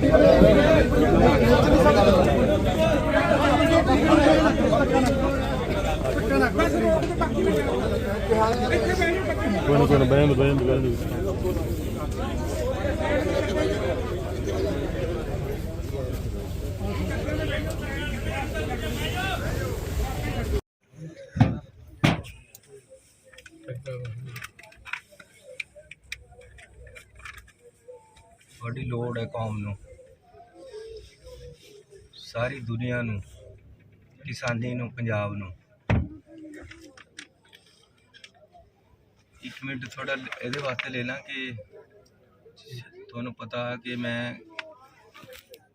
ਕੋਈ ਨਾ ਕੋਈ ਨਾ ਬੈਨ ਬੈਨ ਬੈਨ ਤੁਹਾਡੀ ਲੋੜ ਹੈ ਕੌਮ ਨੂੰ ਸਾਰੀ ਦੁਨੀਆ ਨੂੰ, ਕਿਸਾਨੀ ਨੂੰ, ਪੰਜਾਬ ਨੂੰ। ਇੱਕ ਮਿੰਟ ਥੋੜਾ ਇਹਦੇ ਵਾਸਤੇ ਲੈ ਲਾਂ ਕਿ ਤੁਹਾਨੂੰ ਪਤਾ ਕਿ ਮੈਂ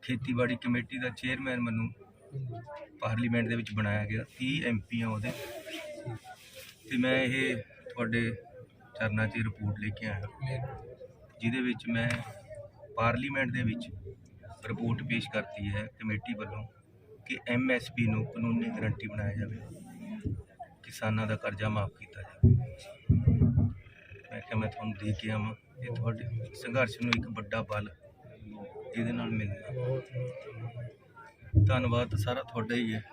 ਖੇਤੀਬਾੜੀ ਕਮੇਟੀ ਦਾ ਚੇਅਰਮੈਨ ਮੈਨੂੰ ਪਾਰਲੀਮੈਂਟ ਦੇ ਵਿੱਚ ਬਣਾਇਆ ਗਿਆ 30 ਐਮਪੀ ਆ ਉਹਦੇ। ਤੇ ਮੈਂ ਇਹ ਤੁਹਾਡੇ ਚਰਨਾਂ 'ਚ ਰਿਪੋਰਟ ਲੈ ਕੇ ਆਇਆ। ਜਿਹਦੇ ਵਿੱਚ ਮੈਂ ਪਾਰਲੀਮੈਂਟ ਦੇ ਵਿੱਚ ਰਿਪੋਰਟ ਪੇਸ਼ ਕਰਤੀ ਹੈ ਕਮੇਟੀ ਵੱਲੋਂ ਕਿ ਐਮਐਸਪੀ ਨੂੰ ਕਾਨੂੰਨੀ ਗਰੰਟੀ ਬਣਾਇਆ ਜਾਵੇ, ਕਿਸਾਨਾਂ ਦਾ ਕਰਜ਼ਾ ਮਾਫ ਕੀਤਾ ਜਾਵੇ। ਮੈਂ ਕਿਹਾ ਮੈਂ ਤੁਹਾਨੂੰ ਦੇ ਕੇ ਆਵਾਂ, ਇਹ ਤੁਹਾਡੇ ਸੰਘਰਸ਼ ਨੂੰ ਇੱਕ ਵੱਡਾ ਬਲ ਇਹਦੇ ਨਾਲ ਮਿਲਦਾ ਧੰਨਵਾਦ, ਸਾਰਾ ਤੁਹਾਡਾ ਹੀ ਹੈ।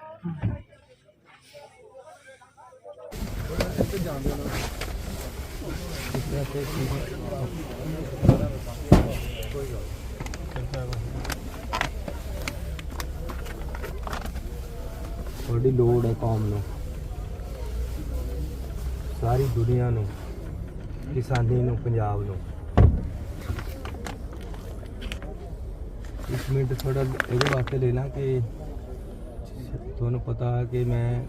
ਤੁਹਾਡੀ ਲੋੜ ਹੈ ਕੌਮ ਨੂੰ। ਸਾਰੀ ਦੁਨੀਆ ਨੂੰ ਕਿਸਾਨੀ ਨੂੰ ਪੰਜਾਬ ਨੂੰ। ਇੱਕ ਮਿੰਟ ਥੋੜਾ ਇਹਦੇ ਵਾਸਤੇ ਲੈ ਲਾਂ ਕਿ ਤੁਹਾਨੂੰ ਪਤਾ ਹੈ ਕਿ ਮੈਂ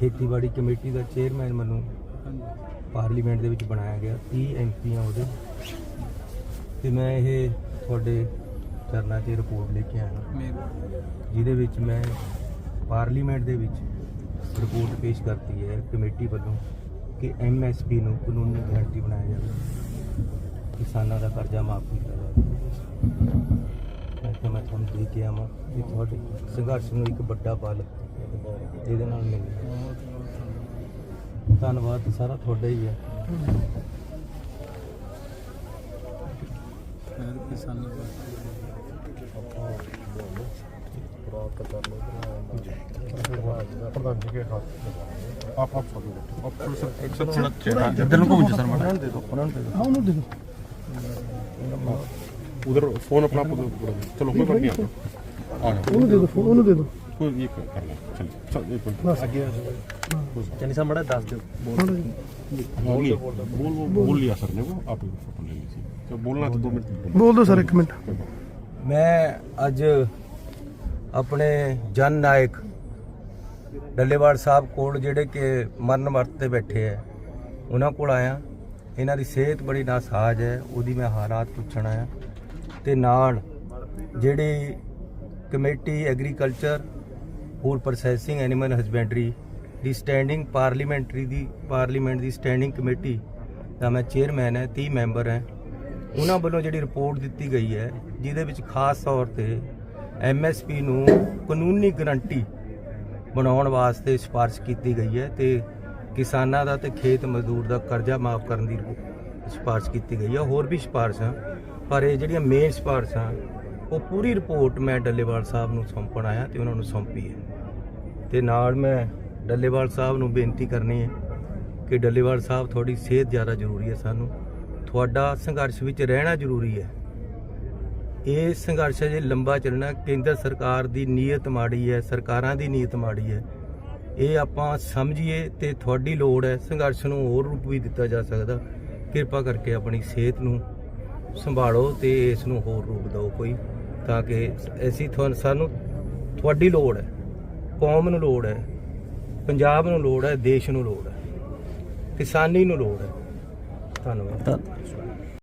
ਖੇਤੀਬਾੜੀ ਕਮੇਟੀ ਦਾ ਚੇਅਰਮੈਨ ਮੈਨੂੰ ਪਾਰਲੀਮੈਂਟ ਦੇ ਵਿੱਚ ਬਣਾਇਆ ਗਿਆ 30 ਐਮਪੀ ਆ ਉਹਦੇ। ਤੇ ਮੈਂ ਇਹ ਤੁਹਾਡੇ ਚਰਨਾਂ 'ਚ ਰਿਪੋਰਟ ਲੈ ਕੇ ਆਇਆ। ਜਿਹਦੇ ਵਿੱਚ ਮੈਂ ਪਾਰਲੀਮੈਂਟ ਦੇ ਵਿੱਚ ਰਿਪੋਰਟ ਪੇਸ਼ ਕਰਤੀ ਹੈ ਕਮੇਟੀ ਵੱਲੋਂ ਕਿ ਐਮਐਸਪੀ ਨੂੰ ਕਾਨੂੰਨੀ ਗਾਰੰਟੀ ਬਣਾਇਆ ਜਾਵੇ। ਕਿਸਾਨਾਂ ਦਾ ਕਰਜ਼ਾ ਮਾਫ ਕੀਤਾ ਜਾਵੇ। ਮੈਂ ਕਿਹਾ ਮੈਂ ਤੁਹਾਨੂੰ ਦੇ ਕੇ ਆਵਾਂ ਇਹ ਤੁਹਾਡੇ ਸੰਘਰਸ਼ ਨੂੰ ਇੱਕ ਵੱਡਾ ਬਲ ਇਹਦੇ ਨਾਲ ਮਿਲਿਆ ਧੰਨਵਾਦ ਸਾਰਾ ਤੁਹਾਡਾ ਹੀ ਹੈ। ਪ੍ਰਧਾਨ ਜੀ ਕੇ ਹੱਥ ਆਪ ਆਪ ਸਭ ਆਪ ਸਰ ਥੋੜਾ ਚਿਹਰਾ ਇੱਧਰ ਨੂੰ ਘੁੰਮ ਜਾ ਸਰ ਮਾੜਾ। ਦੇ ਦਿਓ ਉਹਨਾਂ ਨੂੰ ਦੇ ਦਿਓ ਉਹਨੂੰ ਦੇ ਦਿਓ ਉਧਰ ਫੋਨ ਆਪਣਾ ਚਲੋ ਕੋਈ ਨਹੀਂ। ਆਪਣਾ ਆ ਜਾਓ ਉਹਨੂੰ ਦੇ ਦੋ ਫੋਨ ਉਹਨੂੰ ਦੇ ਦੋ ਬੋਲ। ਅੱਗੇ ਸਰ ਨੇ। ਮਿੰਟ ਮੈਂ ਅੱਜ ਆਪਣੇ ਜਨ ਨਾਇਕ ਡੱਲੇਵਾਲ ਸਾਹਿਬ ਕੋਲ ਜਿਹੜੇ ਕਿ ਮਰਨ ਵਰਤ ਤੇ ਬੈਠੇ ਐ ਉਹਨਾਂ ਕੋਲ ਆਇਆ। ਇਹਨਾਂ ਦੀ ਸਿਹਤ ਬੜੀ ਨਾਸਾਜ ਹੈ। ਉਹਦੀ ਮੈਂ ਹਾਲਾਤ ਪੁੱਛਣ ਆਇਆ। ਤੇ ਨਾਲ ਜਿਹੜੀ ਕਮੇਟੀ ਐਗਰੀਕਲਚਰ ਹੋਰ ਪ੍ਰੋਸੈਸਿੰਗ ਐਨੀਮਲ ਹਸਬੈਂਡਰੀ ਦੀ ਸਟੈਂਡਿੰਗ ਪਾਰਲੀਮੈਂਟਰੀ ਦੀ ਪਾਰਲੀਮੈਂਟ ਦੀ ਸਟੈਂਡਿੰਗ ਕਮੇਟੀ ਦਾ ਮੈਂ ਚੇਅਰਮੈਨ ਹੈ 30 ਮੈਂਬਰ ਹੈ। ਉਹਨਾਂ ਵੱਲੋਂ ਜਿਹੜੀ ਰਿਪੋਰਟ ਦਿੱਤੀ ਗਈ ਹੈ, ਜਿਹਦੇ ਵਿੱਚ ਖਾਸ ਤੌਰ ਤੇ ਐਮਐਸਪੀ ਨੂੰ ਕਾਨੂੰਨੀ ਗਰੰਟੀ ਬਣਾਉਣ ਵਾਸਤੇ ਸਿਫਾਰਿਸ਼ ਕੀਤੀ ਗਈ ਹੈ ਤੇ ਕਿਸਾਨਾਂ ਦਾ ਤੇ ਖੇਤ ਮਜ਼ਦੂਰ ਦਾ ਕਰਜ਼ਾ ਮਾਫ ਕਰਨ ਦੀ ਸਿਫਾਰਿਸ਼ ਕੀਤੀ ਗਈ ਹੈ। ਹੋਰ ਵੀ ਸਿਫਾਰਿਸ਼ਾਂ, ਪਰ ਇਹ ਜਿਹੜੀਆਂ ਮੇਨ ਸਿਫਾਰਿਸ਼ਾਂ ਉਹ ਪੂਰੀ ਰਿਪੋਰਟ ਮੈਂ ਡੱਲੇਵਾਲ ਸਾਹਿਬ ਨੂੰ ਸੌਂਪਣ ਆਇਆ ਤੇ ਉਹਨਾਂ ਨੂੰ ਸੌਂਪੀ ਹੈ। ਤੇ ਨਾਲ ਮੈਂ ਡੱਲੇਵਾਲ ਸਾਹਿਬ ਨੂੰ ਬੇਨਤੀ ਕਰਨੀ ਹੈ ਕਿ ਡੱਲੇਵਾਲ ਸਾਹਿਬ, ਤੁਹਾਡੀ ਸਿਹਤ ਜ਼ਿਆਦਾ ਜ਼ਰੂਰੀ ਹੈ ਸਾਨੂੰ। ਤੁਹਾਡਾ ਸੰਘਰਸ਼ ਵਿੱਚ ਰਹਿਣਾ ਜ਼ਰੂਰੀ ਹੈ। ਇਹ ਸੰਘਰਸ਼ ਜੇ ਲੰਬਾ ਚੱਲਣਾ ਕੇਂਦਰ ਸਰਕਾਰ ਦੀ ਨੀਅਤ ਮਾੜੀ ਹੈ, ਸਰਕਾਰਾਂ ਦੀ ਨੀਅਤ ਮਾੜੀ ਹੈ। ਇਹ ਆਪਾਂ ਸਮਝੀਏ ਤੇ ਤੁਹਾਡੀ ਲੋੜ ਹੈ, ਸੰਘਰਸ਼ ਨੂੰ ਹੋਰ ਰੂਪ ਵੀ ਦਿੱਤਾ ਜਾ ਸਕਦਾ। ਕਿਰਪਾ ਕਰਕੇ ਆਪਣੀ ਸਿਹਤ ਨੂੰ ਸੰਭਾਲੋ ਤੇ ਇਸ ਨੂੰ ਹੋਰ ਰੂਪ ਦਿਓ ਕੋਈ। ਤਾਂ ਕਿ ਅਸੀਂ ਤੁਹਾਨੂੰ, ਸਾਨੂੰ ਤੁਹਾਡੀ ਲੋੜ ਹੈ, ਕੌਮ ਨੂੰ ਲੋੜ ਹੈ, ਪੰਜਾਬ ਨੂੰ ਲੋੜ ਹੈ, ਦੇਸ਼ ਨੂੰ ਲੋੜ ਹੈ, ਕਿਸਾਨੀ ਨੂੰ ਲੋੜ ਹੈ। ਧੰਨਵਾਦ।